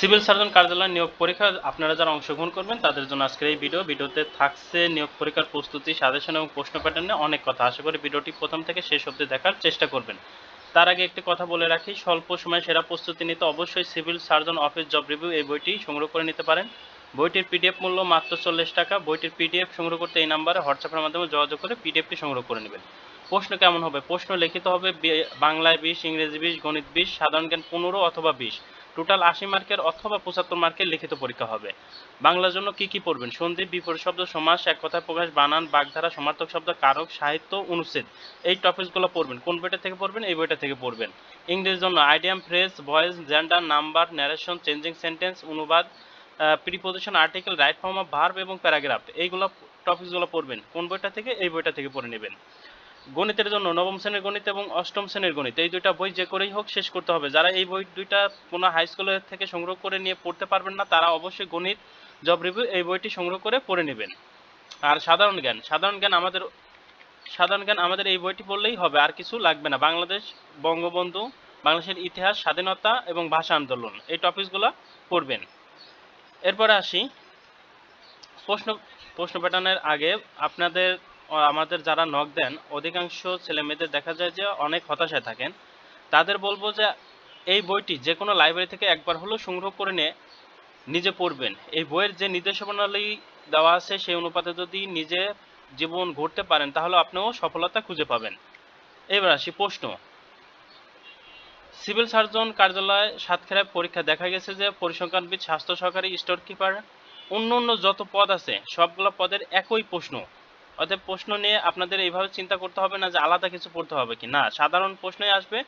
Civil surgeon কার্যালয় নিয়োগ পরীক্ষা, আপনারা যারা অংশগ্রহণ করবেন, তাদের জন্য আজকের এই ভিডিও ভিডিওতে থাকছে নিয়োগ পরীক্ষার প্রস্তুতি, সাজেশন এবং প্রশ্ন প্যাটার্নে অনেক কথা। আশা করি ভিডিওটি প্রথম থেকে শেষ অবধি দেখার চেষ্টা করবেন। তার আগে একটি কথা বলে রাখি, স্বল্প সময়ে সেরা প্রস্তুতি নিতে অবশ্যই civil surgeon office job review এই বইটি সংগ্রহ করে নিতে পারেন। বইটির পিডিএফ মূল্য মাত্র চল্লিশ টাকা। বইটির পিডিএফ সংগ্রহ করতে এই নাম্বারে হোয়াটসঅ্যাপের মাধ্যমে যোগাযোগ করে পিডিএফটি সংগ্রহ করে নেবেন। প্রশ্ন কেমন হবে? প্রশ্ন লিখিত হবে বাংলায় বিশ, ইংরেজি বিশ, গণিত বিশ, সাধারণ জ্ঞান পনেরো অথবা বিশ। টোটাল আশি মার্কের অথবা পঁচাত্তর মার্কের লিখিত পরীক্ষা হবে। বাংলার জন্য কি কি পড়বেন? সন্ধি বিপরীত শব্দ, সমাস, এক কথায় প্রকাশ, বানান, বাগধারা, সমার্থক শব্দ, কারক, সাহিত্য, অনুচ্ছেদ। এই টপিকসগুলো পড়বেন। কোন বইটা থেকে পড়বেন? এই বইটা থেকে পড়বেন। ইংরেজির জন্য idiom, phrase, voice, gender, number narration changing sentence অনুবাদ preposition article right form of verb এবং প্যারাগ্রাফ এইগুলো টপিকসগুলো পড়বেন। কোন বইটা থেকে? এই বইটা থেকে পড়ে নেবেন। গণিতের জন্য নবম শ্রেণির গণিত এবং অষ্টম শ্রেণির গণিত, এই দুইটা বই যে করেই হোক শেষ করতে হবে। যারা এই বই দুইটা কোনো হাই স্কুলের থেকে সংগ্রহ করে নিয়ে পড়তে পারবেন না, তারা অবশ্যই গণিত জব রিভিউ এই বইটি সংগ্রহ করে পড়ে নেবেন। আর সাধারণ জ্ঞান সাধারণ জ্ঞান আমাদের, সাধারণ জ্ঞান আমাদের এই বইটি পড়লেই হবে, আর কিছু লাগবে না। বাংলাদেশ বঙ্গবন্ধু, বাংলাদেশের ইতিহাস, স্বাধীনতা এবং ভাষা আন্দোলন, এই টপিকসগুলো পড়বেন। এরপরে আসি। প্রশ্ন প্রশ্ন প্যাটার্নের আগে আপনাদের আমাদের যারা নক দেন, অধিকাংশ ছেলে মেয়েদের দেখা যায় যে অনেক হতাশায় থাকেন। তাদের বলব যে এই বইটি যে কোনো লাইব্রেরি থেকে একবার হলেও সংগ্রহ করে নিয়ে নিজে পড়বেন। এই বইয়ের যে নির্দেশনাবলী দেওয়া আছে, সেই অনুপাতে যদি নিজে জীবন গড়তে পারেন, তাহলে আপনিও সফলতা খুঁজে পাবেন। এবার আসি প্রশ্ন। সিভিল সার্জন কার্যালয় সাতক্ষীরায় পরীক্ষা দেখা গেছে যে পরিসংখ্যানবিদ, স্বাস্থ্য সহকারী স্টোর কিপার অন্য অন্য যত পদ আছে, সবগুলো পদের একই প্রশ্ন। অতএব প্রশ্ন নিয়ে আপনাদের এইভাবে চিন্তা করতে হবে না যে আলাদা কিছু পড়তে হবে কি না? সাধারণ প্রশ্নই আসবে।